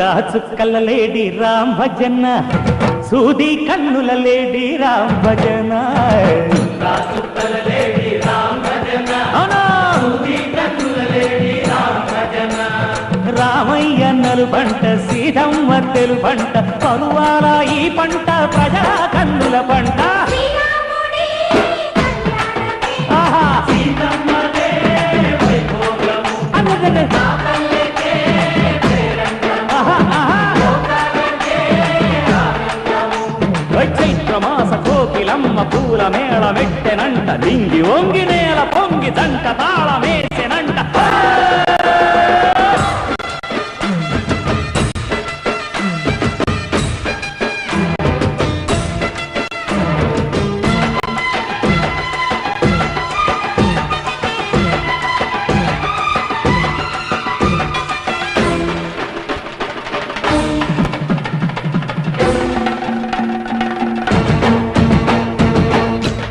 చుక్కల లేడి రామ్ భజన. సూది కన్నుల లేడి రామ్ భజన? రామయ్య నలు పంట సీతమ్మ తెలు పంట పలువాల ఈ పంట ప్రజా కన్నుల పంట. కోకిలమ్మ పూల మేళ మెట్టెనంట లింగి ఒంగి నేల పొంగి దంట తాళమేసెనంట.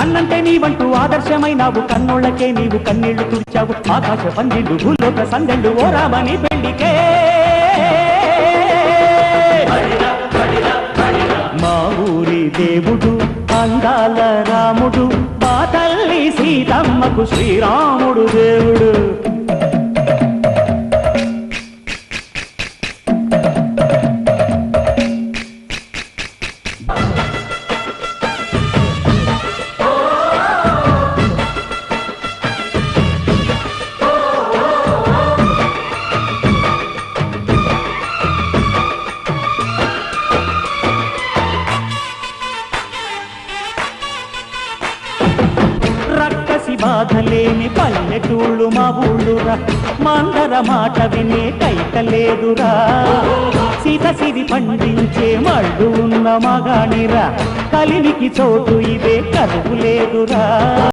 అన్నంటే నీవంటూ ఆదర్శమైనావు. కన్నోళ్ళకే నీవు కన్నీళ్ళు తుడిచావు. ఆకాశ పందిళ్ళు భూలోక సందెళ్ళు ఓ రామని పెళ్ళికే మా ఊరి దేవుడు అందాల రాముడు మా తల్లి సీతమ్మకు శ్రీరాముడు బాధలేని పల్లెటూళ్ళు మా ఊళ్ళురా. మందర మాట వినే కైకలేదురా సీత సిరి పండించే మళ్ళు ఉన్న మగానిరా కలివికి చోటు ఇదే కరువు లేదురా.